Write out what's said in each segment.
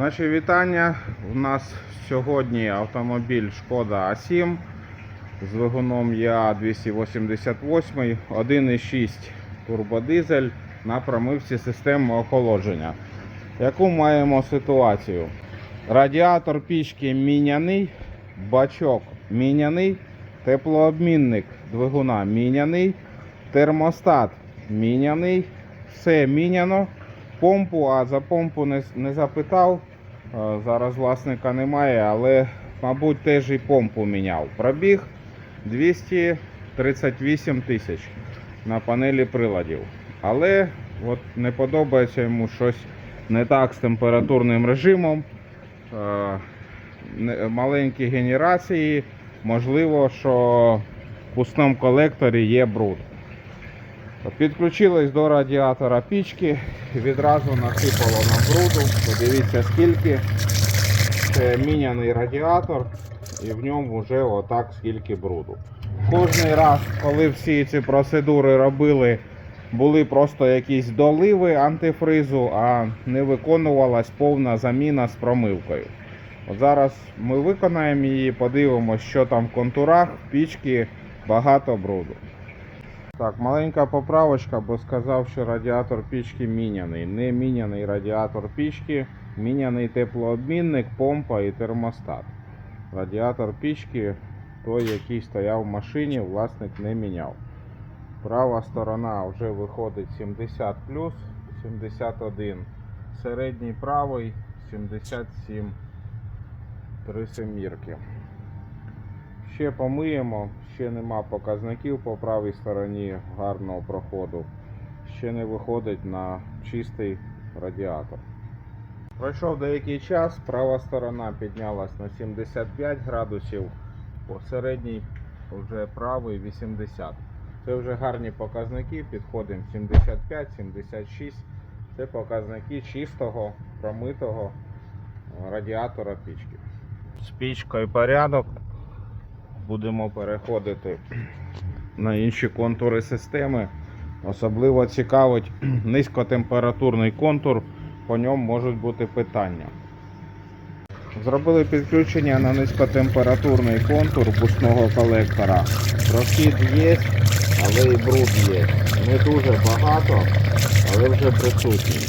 Наші вітання. У нас сьогодні автомобіль Шкода А7 з двигуном Я288, 1,6 турбодизель на промивці системи охолодження. Яку маємо ситуацію? Радіатор пічки міняний, бачок міняний, теплообмінник двигуна міняний, термостат міняний, все міняно. Помпу, а за помпу не, не запитав. Е, Зараз власника немає, але, мабуть, теж і помпу міняв. Пробіг 238 тисяч на панелі приладів. Але от не подобається йому щось не так з температурним режимом. Е, Маленькі генерації. Можливо, що в пустому колекторі є бруд. Підключились до радіатора пічки, відразу насипало на бруду. Подивіться скільки. Це міняний радіатор і в ньому вже отак скільки бруду. Кожний раз, коли всі ці процедури робили, були просто якісь доливи антифризу, а не виконувалась повна заміна з промивкою. От зараз ми виконаємо її, подивимося, що там в контурах, в пічки багато бруду. Так, маленька поправочка, бо сказав, що радіатор пічки міняний. Не міняний радіатор пічки, міняний теплообмінник, помпа і термостат. Радіатор пічки, той, який стояв в машині, власник не міняв. Права сторона вже виходить 70 71. Середній правий 77 три семірки. Ще помиємо, ще нема показників по правій стороні гарного проходу. Ще не виходить на чистий радіатор. Пройшов деякий час, права сторона піднялась на 75 градусів, середній вже правий 80. Це вже гарні показники, підходимо 75-76. Це показники чистого промитого радіатора пічки. З пічкою порядок будемо переходити на інші контури системи. Особливо цікавить низькотемпературний контур, по ньому можуть бути питання. Зробили підключення на низькотемпературний контур бусного колектора. Прохід є, але і бруд є. Не дуже багато, але вже присутній.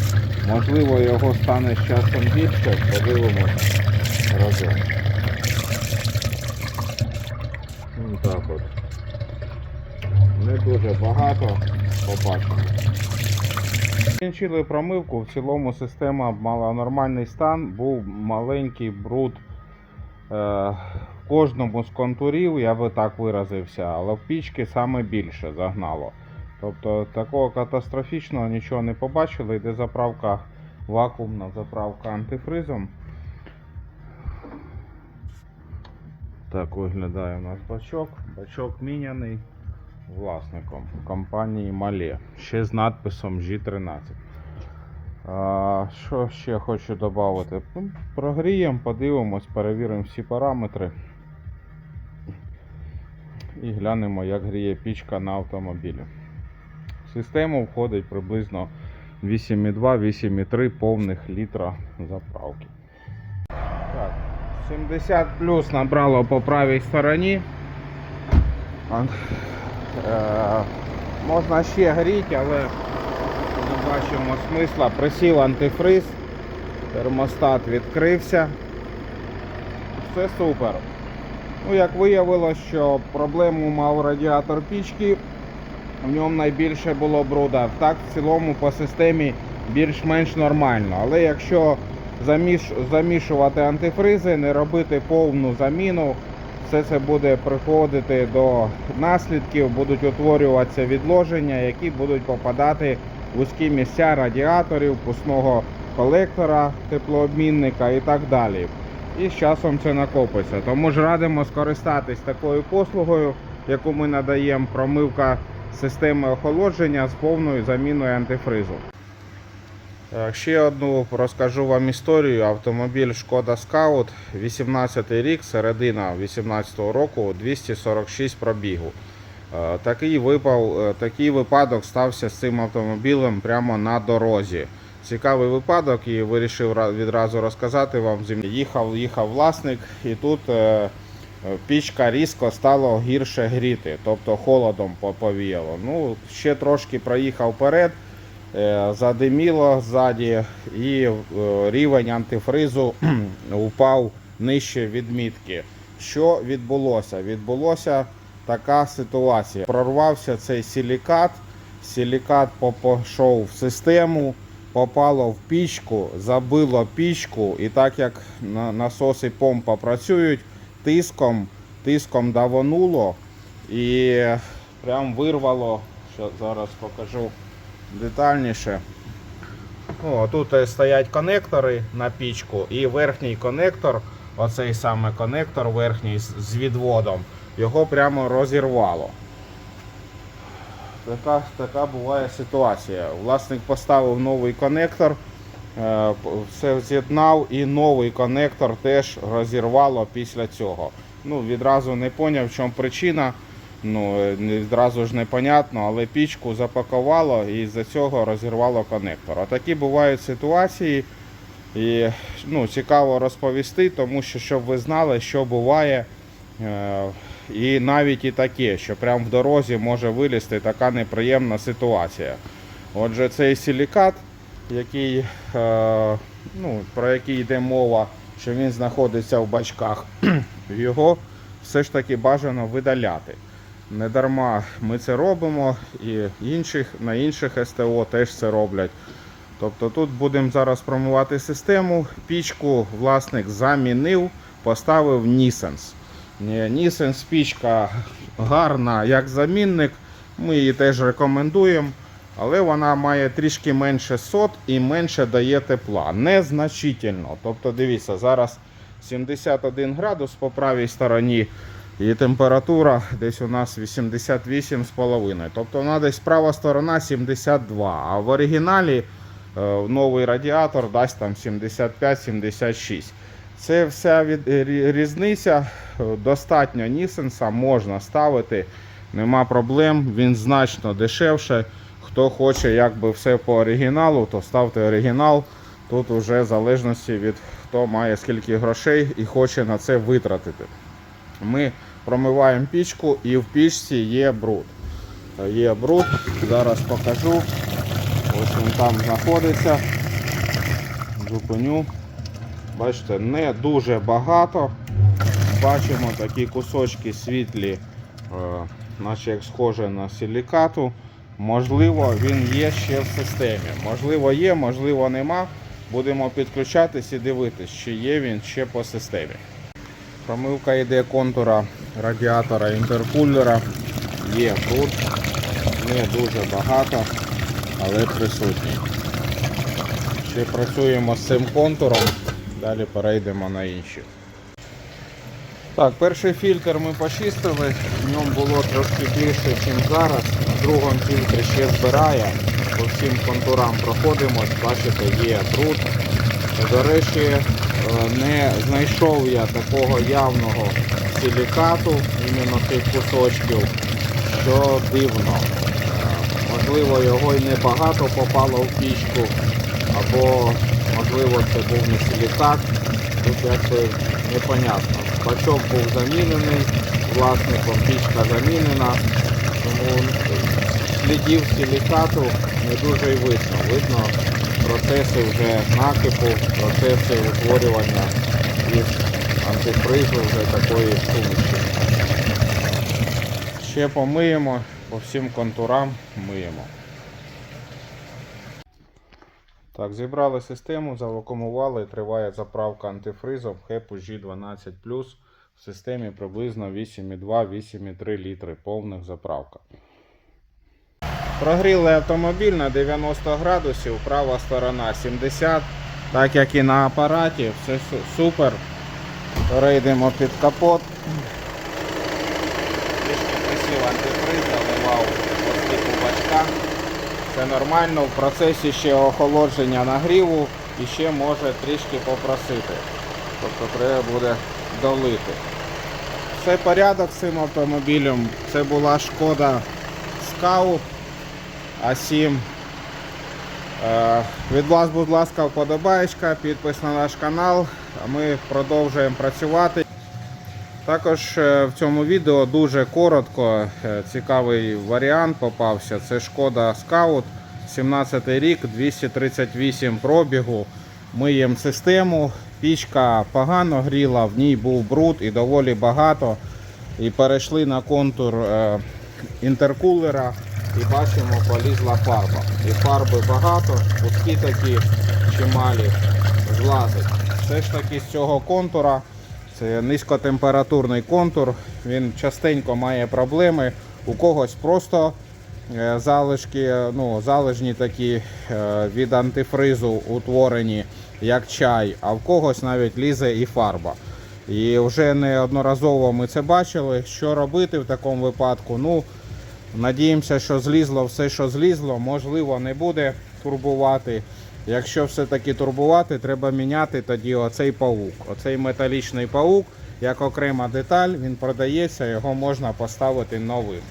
Можливо, його стане з часом більше, подивимось разом. Ну, так от. Не дуже багато, побачимо. Закінчили промивку, в цілому система мала нормальний стан, був маленький бруд е, в кожному з контурів, я би так виразився, але в пічки саме більше загнало. Тобто такого катастрофічного нічого не побачили, йде заправка вакуумна заправка антифризом. Так виглядає у нас бачок. Бачок міняний власником компанії Мале. Ще з надписом G13. А, що ще хочу додати? Ну, Прогріємо, подивимось, перевіримо всі параметри. І глянемо, як гріє пічка на автомобілі. В систему входить приблизно 8,2-8,3 повних літра заправки. Так, 70 плюс набрало по правій стороні. Е, можна ще гріти, але не бачимо смисла. Присів антифриз, термостат відкрився. Все супер. Ну, як виявилось, що проблему мав радіатор пічки, в ньому найбільше було бруда. Так, в цілому по системі більш-менш нормально. Але якщо. Замішувати антифризи, не робити повну заміну, все це буде приходити до наслідків, будуть утворюватися відложення, які будуть попадати в вузькі місця радіаторів, пусного колектора, теплообмінника і так далі. І з часом це накопиться. Тому ж радимо скористатись такою послугою, яку ми надаємо промивка системи охолодження з повною заміною антифризу. Е, Ще одну розкажу вам історію. Автомобіль Шкода Scout, 18 рік, середина 18 року, 246 пробігу. Е, Такий, випав, е, такий випадок стався з цим автомобілем прямо на дорозі. цікавий випадок і вирішив відразу розказати вам. Їхав, їхав власник, і тут пічка різко стало гірше гріти, тобто холодом по- повіяло. Ну, ще трошки проїхав вперед, задиміло ззаді, і е, рівень антифризу упав нижче відмітки. Що відбулося? Відбулося така ситуація. Прорвався цей силікат, силікат пішов в систему, попало в пічку, забило пічку, і так як на- насоси помпа працюють, тиском, тиском давануло і прям вирвало. Що зараз покажу детальніше. О, тут е, стоять конектори на пічку і верхній конектор, оцей саме конектор верхній з відводом, його прямо розірвало. Така, така буває ситуація. Власник поставив новий конектор, е, все з'єднав і новий конектор теж розірвало після цього. Ну, відразу не поняв, в чому причина. Ну, е, відразу ж непонятно, але пічку запакувало і з-за цього розірвало конектор. А такі бувають ситуації. І ну, цікаво розповісти, тому що щоб ви знали, що буває. Е, і навіть і таке, що прямо в дорозі може вилізти така неприємна ситуація. Отже, цей силікат, який, е, ну, про який йде мова, що він знаходиться в бачках, його все ж таки бажано видаляти. Не дарма ми це робимо, і інших, на інших СТО теж це роблять. Тобто тут будемо зараз промивати систему. Пічку власник замінив, поставив Нісенс. Нісенс пічка гарна як замінник. Ми її теж рекомендуємо. Але вона має трішки менше сот і менше дає тепла. Незначительно. Тобто, дивіться, зараз 71 градус по правій стороні. І температура десь у нас 88,5. Тобто вона десь права сторона 72. А в оригіналі е, новий радіатор дасть там 75-76. Це вся від, різниця. Е, Достатньо Нісенса можна ставити, нема проблем, він значно дешевше. Хто хоче якби все по оригіналу, то ставте оригінал. Тут вже в залежності від хто має скільки грошей і хоче на це витратити. Ми промиваємо пічку і в пічці є бруд. Е, Є бруд, зараз покажу. Ось він там знаходиться. Зупиню. Бачите, не дуже багато. Бачимо такі кусочки світлі, е, наче як схоже на силікату. Можливо, він є ще в системі. Можливо, є, можливо, нема. Будемо підключатись і дивитись, чи є він ще по системі. Промивка йде контура радіатора інтеркулера. Є тут, не дуже багато, але присутній. Ще працюємо з цим контуром, далі перейдемо на інші. Так, перший фільтр ми почистили, в ньому було трошки більше, ніж зараз. На другому фільтрі ще збирає. По всім контурам проходимось, бачите, є бруд. До речі, не знайшов я такого явного силікату, іменно тих кусочків, що дивно. Е, Можливо, його й небагато попало в пічку, або можливо це був не силікат. Тут якби непонятно. Бачок був замінений, власником пічка замінена, тому слідів силікату не дуже й видно. Видно процеси вже накипу, процеси утворювання із антифризу вже такої суміші. Ще помиємо, по всім контурам миємо. Так, зібрали систему, завакумували, триває заправка антифризом HEPU G12 в системі приблизно 8,2-8,3 літри повних заправка. Прогріли автомобіль на 90 градусів, права сторона 70, так як і на апараті, все супер. Перейдемо під капот. Трішки присів антифриз, заливав по стику бачка. Це нормально, в процесі ще охолодження нагріву і ще може трішки попросити. Тобто треба буде долити. Все порядок з цим автомобілем. Це була шкода Scout А7. Е, Від вас, будь ласка, вподобаєчка, підпис на наш канал, ми продовжуємо працювати. Також е, в цьому відео дуже коротко е, цікавий варіант попався. Це шкода Scout, 17 рік, 238 пробігу. Миємо систему. Пічка погано гріла, в ній був бруд і доволі багато. І перейшли на контур інтеркулера і бачимо, полізла фарба. І фарби багато, куски такі чималі злазить. Все ж таки з цього контура це низькотемпературний контур. Він частенько має проблеми. У когось просто е, залишки, ну, залежні такі е, від антифризу утворені, як чай, а в когось навіть лізе і фарба. І вже неодноразово ми це бачили. Що робити в такому випадку? Ну, надіємося, що злізло все, що злізло, можливо, не буде турбувати. Якщо все-таки турбувати, треба міняти тоді оцей паук. Оцей металічний паук, як окрема деталь, він продається, його можна поставити новим.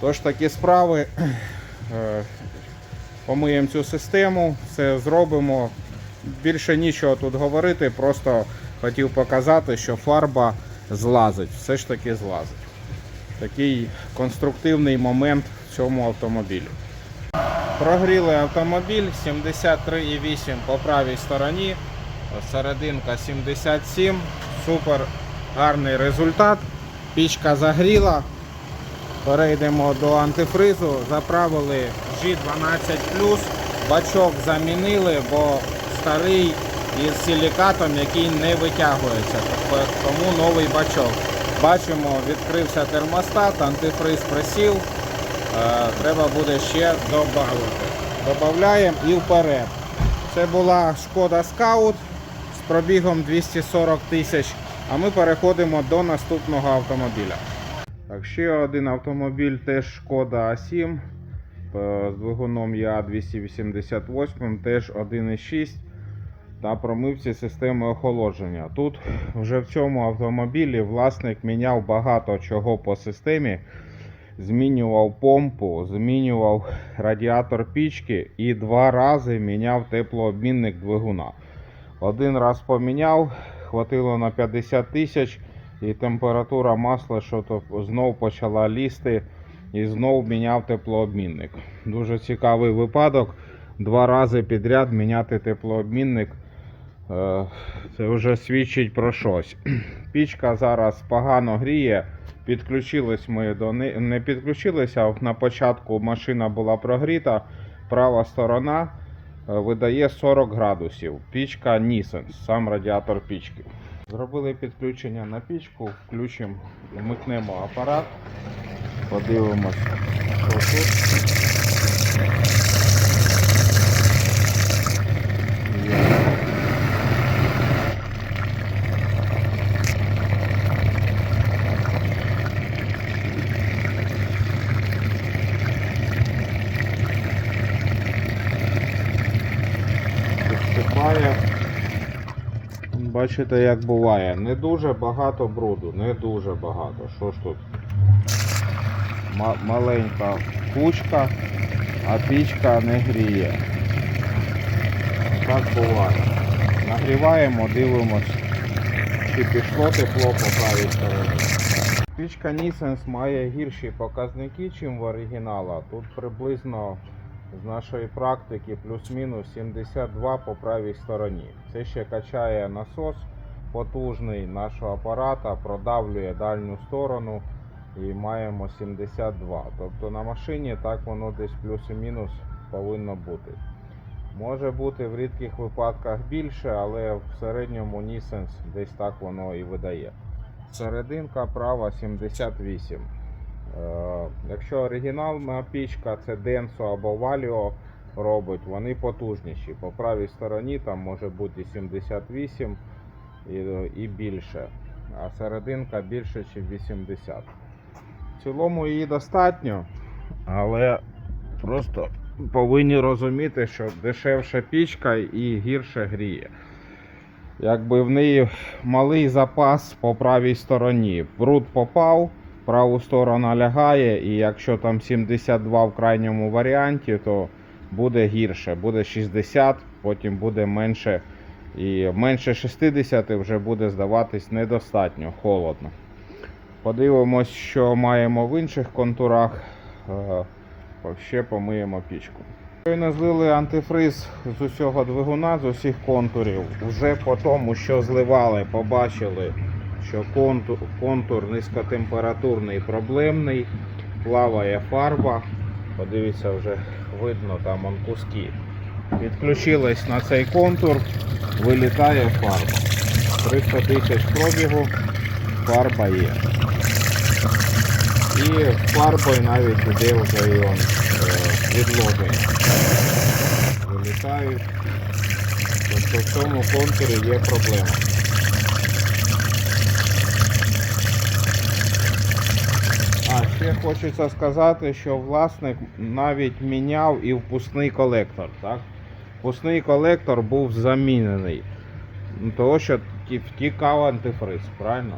Тож такі справи. Е, Помиємо цю систему, все зробимо. Більше нічого тут говорити, просто хотів показати, що фарба злазить, все ж таки злазить. Такий конструктивний момент в цьому автомобілі. Прогріли автомобіль 73,8 по правій стороні, серединка 77, супер гарний результат. Пічка загріла. Перейдемо до антифризу, заправили G12, бачок замінили, бо старий із силікатом, який не витягується. Тобто Тому новий бачок. Бачимо, відкрився термостат, антифриз присів. Е, Треба буде ще додати. Додаємо і вперед. Це була шкода Scout з пробігом 240 тисяч. А ми переходимо до наступного автомобіля. Так, ще один автомобіль, теж шкода А7 е, з двигуном Я288, теж 1,6 та промивці системи охолодження. Тут вже в цьому автомобілі власник міняв багато чого по системі. Змінював помпу, змінював радіатор пічки і два рази міняв теплообмінник двигуна. Один раз поміняв, хватило на 50 тисяч, і температура масла що то почала лізти і знов міняв теплообмінник. Дуже цікавий випадок. Два рази підряд міняти теплообмінник. Е, Це вже свідчить про щось. Пічка зараз погано гріє. Підключились ми до не, не підключилися. На початку машина була прогріта. Права сторона е, видає 40 градусів. Пічка Nissan, сам радіатор пічки. Зробили підключення на пічку, включимо, вмикнемо апарат, подивимось, що тут. Є. Підсипає. Бачите, як буває. Не дуже багато бруду, не дуже багато. Що ж тут? Ма- маленька кучка, а пічка не гріє. Так буває. Нагріваємо, дивимось, чи пішло тепло по правій стороні. Пічка Nissan має гірші показники, ніж в оригінала. Тут приблизно з нашої практики плюс-мінус 72 по правій стороні. Це ще качає насос потужний нашого апарата, продавлює дальню сторону і маємо 72. Тобто на машині так воно десь плюс і мінус повинно бути. Може бути в рідких випадках більше, але в середньому Nissan десь так воно і видає. Серединка права 78. Е, Якщо оригінальна пічка, це Denso або Valio робить, вони потужніші. По правій стороні там може бути 78 і, і більше. А серединка більше, ніж 80. В цілому її достатньо, але просто повинні розуміти, що дешевша пічка і гірше гріє. Якби в неї малий запас по правій стороні. Бруд попав, праву сторону лягає, і якщо там 72 в крайньому варіанті, то буде гірше. Буде 60, потім буде менше. І менше 60 вже буде здаватись недостатньо холодно. Подивимось, що маємо в інших контурах. Е, Ще помиємо пічку. Щойно злили антифриз з усього двигуна, з усіх контурів. Уже по тому, що зливали, побачили, що контур, контур низькотемпературний проблемний, плаває фарба. Подивіться, вже видно там он куски. Підключились на цей контур, вилітає фарба. 300 тисяч пробігу, фарба є. І фарбою навіть іде вже і он, е. Вилітають. Тобто в цьому контурі є проблема. А, ще хочеться сказати, що власник навіть міняв і впускний колектор. Так? Впускний колектор був замінений. Ну, Того, що втікав антифриз, правильно?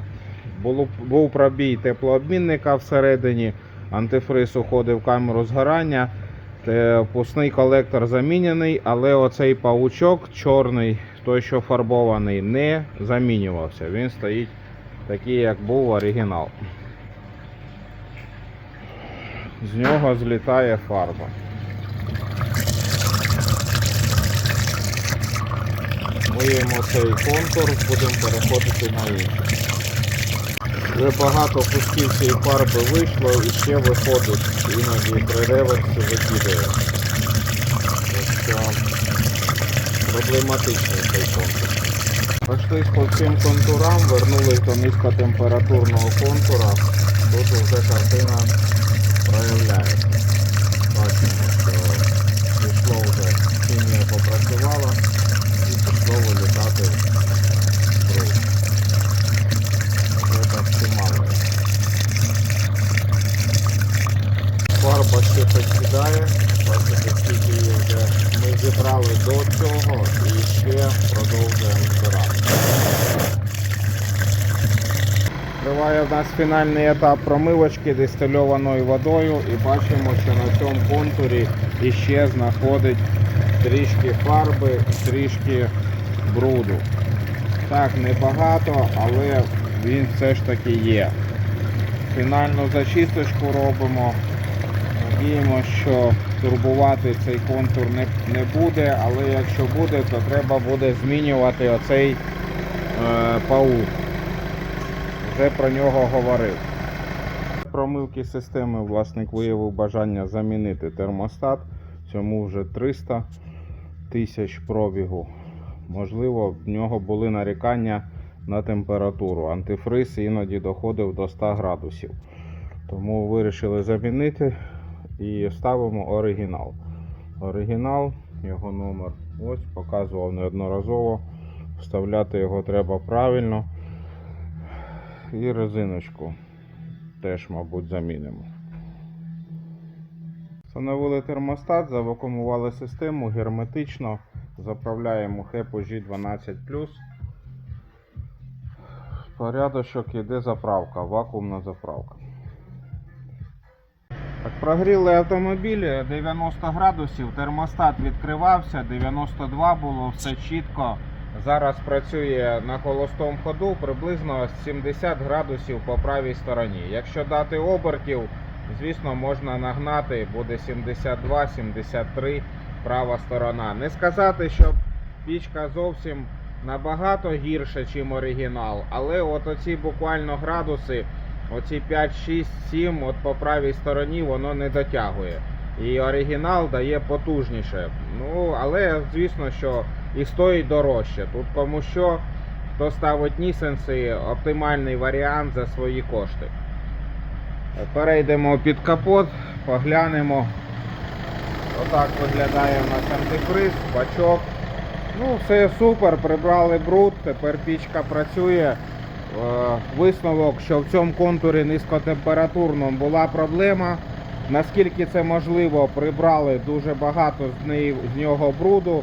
Був пробій теплообмінника всередині, антифриз уходив в камеру згорання. Впускний колектор замінений, але оцей паучок чорний, той, що фарбований, не замінювався. Він стоїть такий, як був оригінал. З нього злітає фарба. Миємо цей контур, будемо переходити на інший. Вже багато кусків цієї фарби вийшло і ще виходить, іноді при реверсі викидає. Проблематичний цей контур. Пройшлись по всім контурам, вернулись до низькотемпературного контура. Тут вже картина проявляється. Бачимо, що пішло вже хімія попрацювала і пішло вилітати бруд. Вже так чимало. Фарба ще підсідає, бачите, скільки її вже ми зібрали до цього і ще продовжуємо збирати. Триває в нас фінальний етап промивочки дистильованою водою і бачимо, що на цьому контурі іще знаходить трішки фарби, трішки бруду. Так, небагато, але він все ж таки є. Фінальну зачисточку робимо. Надіємося, що турбувати цей контур не, не буде, але якщо буде, то треба буде змінювати оцей е, паук. Вже про нього говорив. Промивки системи власник виявив бажання замінити термостат. Цьому вже 300 тисяч пробігу. Можливо, в нього були нарікання на температуру. Антифриз іноді доходив до 100 градусів. Тому вирішили замінити і ставимо оригінал. Оригінал, його номер ось, показував неодноразово. Вставляти його треба правильно. І резиночку теж, мабуть, замінимо. Встановили термостат, завакумували систему герметично, заправляємо HEPO G12. Порядочок іде заправка, вакуумна заправка. Так, прогріли автомобіль 90 градусів, термостат відкривався, 92 було, все чітко. Зараз працює на холостому ходу приблизно 70 градусів по правій стороні. Якщо дати обертів, звісно, можна нагнати, буде 72-73 права сторона. Не сказати, що пічка зовсім набагато гірша, ніж оригінал, але от оці буквально градуси, оці 5, 6, 7, от по правій стороні воно не дотягує. І оригінал дає потужніше. Ну, але звісно, що і стоїть дорожче. Тут кому що, хто ставить нісенси, оптимальний варіант за свої кошти. Перейдемо під капот, поглянемо. Отак виглядає у нас антифриз, бачок. Ну, все супер, прибрали бруд, тепер пічка працює. Е, Висновок, що в цьому контурі низькотемпературному була проблема. Наскільки це можливо, прибрали дуже багато з, неї, з нього бруду.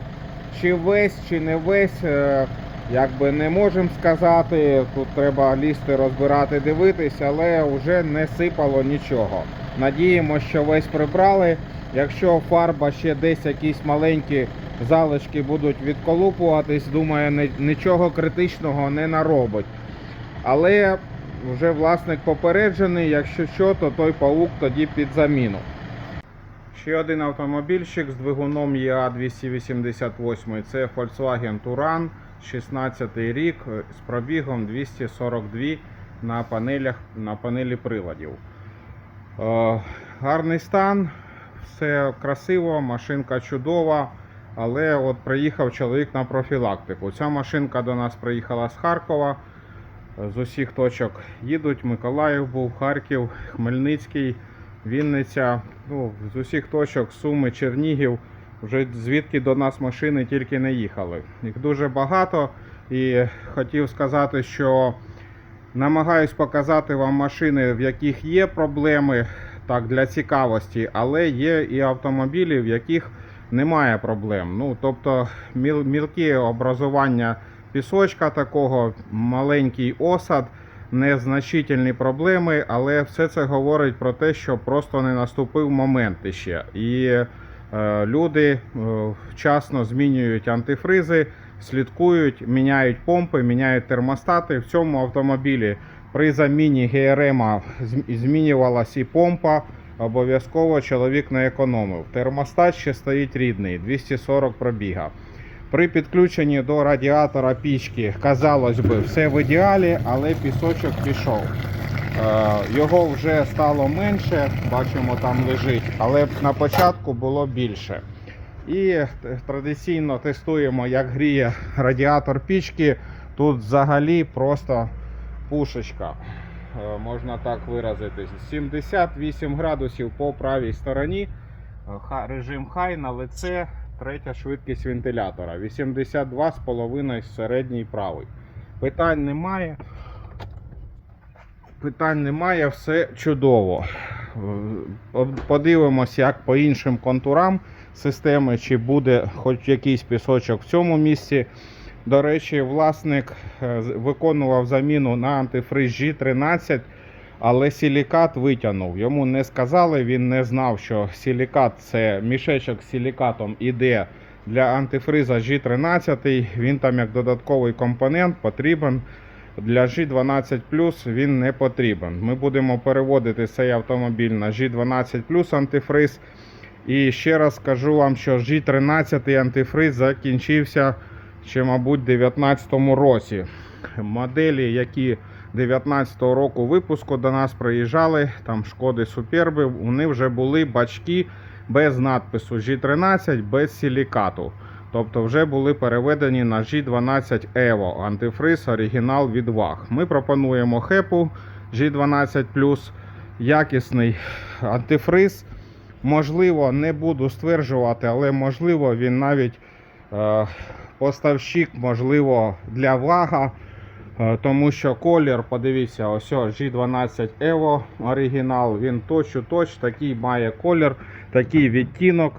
Чи весь, чи не весь, е, якби не можемо сказати. Тут треба лізти, розбирати, дивитись, але вже не сипало нічого. Надіємося, що весь прибрали Якщо фарба ще десь якісь маленькі залишки будуть відколупуватись, думаю, нічого критичного не наробить. Але вже власник попереджений, якщо що, то той паук тоді під заміну. Ще один автомобільчик з двигуном E EA288. Це Volkswagen Touran, 16 рік з пробігом 242 на, панелях, на панелі приладів. Е, гарний стан, все красиво, машинка чудова. Але от приїхав чоловік на профілактику. Ця машинка до нас приїхала з Харкова. З усіх точок їдуть. Миколаїв був, Харків, Хмельницький, Вінниця. Ну, з усіх точок Суми, Чернігів. Вже звідки до нас машини тільки не їхали. Їх дуже багато. І хотів сказати, що намагаюсь показати вам машини, в яких є проблеми так, для цікавості, але є і автомобілі, в яких немає проблем. Ну, тобто мілкі образування пісочка такого, маленький осад, незначительні проблеми, але все це говорить про те, що просто не наступив момент іще. І е, люди е, вчасно змінюють антифризи, слідкують, міняють помпи, міняють термостати. В цьому автомобілі при заміні ГРМ змінювалась і помпа. Обов'язково чоловік не економив. Термостат ще стоїть рідний, 240 пробіга. При підключенні до радіатора пічки, казалось би, все в ідеалі, але пісочок пішов. Е, Його вже стало менше, бачимо, там лежить, але на початку було більше. І традиційно тестуємо, як гріє радіатор пічки. Тут взагалі просто пушечка. Е, Можна так виразитись. 78 градусів по правій стороні. Е, Режим хай на лице, третя швидкість вентилятора. 82,5 середній правий. Питань немає. Питань немає, все чудово. Подивимось, як по іншим контурам системи, чи буде хоч якийсь пісочок в цьому місці. До речі, власник е, виконував заміну на антифриз G13, але силікат витягнув. Йому не сказали, він не знав, що силікат це мішечок з силікатом іде для антифриза G13. Він там як додатковий компонент потрібен. Для G12 він не потрібен. Ми будемо переводити цей автомобіль на G12 антифриз. І ще раз скажу вам, що G13 антифриз закінчився ще, мабуть, у 2019 році. Моделі, які 2019 року випуску до нас приїжджали, там шкоди Суперби, вони вже були бачки без надпису G13, без силікату. Тобто вже були переведені на G12 Evo, антифриз оригінал від VAG. Ми пропонуємо хепу G12 якісний антифриз. Можливо, не буду стверджувати, але можливо він навіть е, поставщик, можливо, для вага. Е, Тому що колір, подивіться, ось G12 Evo оригінал, він точ у точ такий має колір, такий відтінок,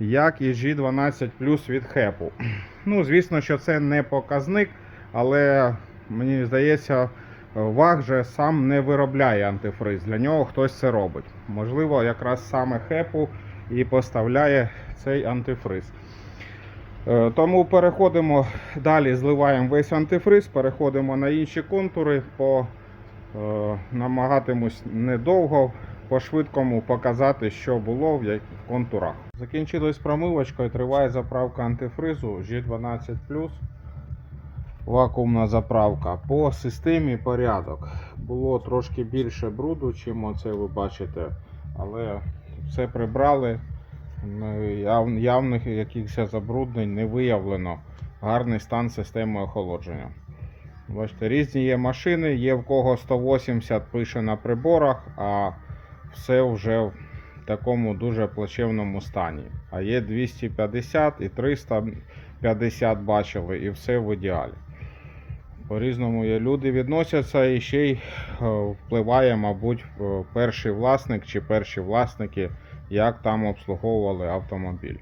як і G12 від хепу. Ну, звісно, що це не показник, але мені здається, ВАГ же сам не виробляє антифриз. Для нього хтось це робить. Можливо, якраз саме хепу і поставляє цей антифриз. Е, Тому переходимо далі, зливаємо весь антифриз, переходимо на інші контури, по, е, намагатимусь недовго, по швидкому показати, що було в контурах. Закінчилась промивочкою, триває заправка антифризу G12 вакуумна заправка. По системі порядок. Було трошки більше бруду, чим оце ви бачите, але все прибрали. Яв- Явних якихось забруднень не виявлено. Гарний стан системи охолодження. Бачите, різні є машини, є в кого 180 пише на приборах, а все вже в такому дуже плачевному стані. А є 250 і 350 бачили, і все в ідеалі. По-різному люди відносяться і ще й е, впливає, мабуть, е, перший власник чи перші власники, як там обслуговували автомобіль.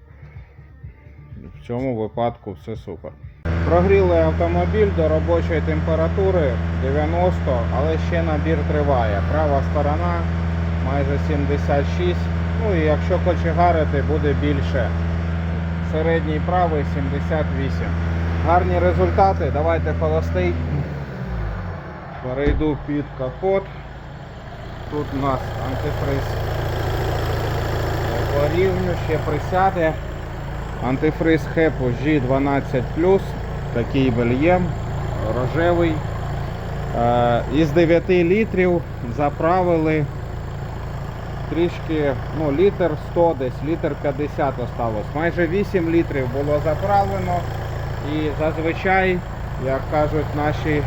В цьому випадку все супер. Прогріли автомобіль до робочої температури 90, але ще набір триває. Права сторона майже 76, Ну і якщо кочегарити, буде більше. Середній правий 78. Гарні результати. Давайте холостий. Перейду під капот. Тут у нас антифриз по рівню ще присяде. Антифриз Хепу G12 такий бельєм, рожевий. Е, із 9 літрів заправили трішки, ну, літр 100 десь, літр 50 осталось. Майже 8 літрів було заправлено. І зазвичай, як кажуть наші е,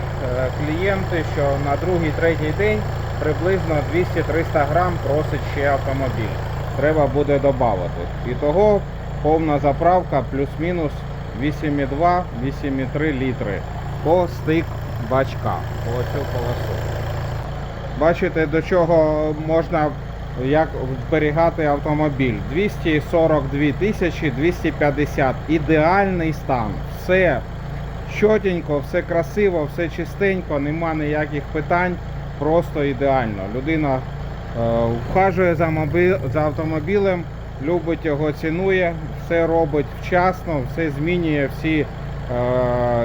клієнти, що на другий, третій день приблизно 200-300 грам просить ще автомобіль. Треба буде додати. І того повна заправка плюс-мінус 8,2-8,3 літри по стик бачка, по цю полосу. Бачите, до чого можна як зберігати автомобіль. 242 тисячі 250. Ідеальний стан. Все чотенько, все красиво, все чистенько, нема ніяких питань. Просто ідеально. Людина вхажує за, автомобілем, любить його, цінує, все робить вчасно, все змінює всі е,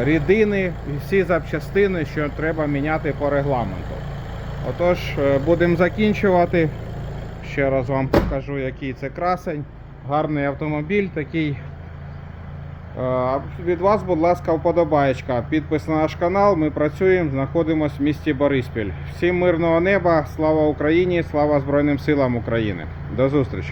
рідини всі запчастини, що треба міняти по регламенту. Отож, е, будемо закінчувати. Ще раз вам покажу, який це красень. Гарний автомобіль такий. Е, Від вас, будь ласка, вподобаєчка. Підпис на наш канал. Ми працюємо, знаходимося в місті Бориспіль. Всім мирного неба, слава Україні, слава Збройним силам України. До зустрічі!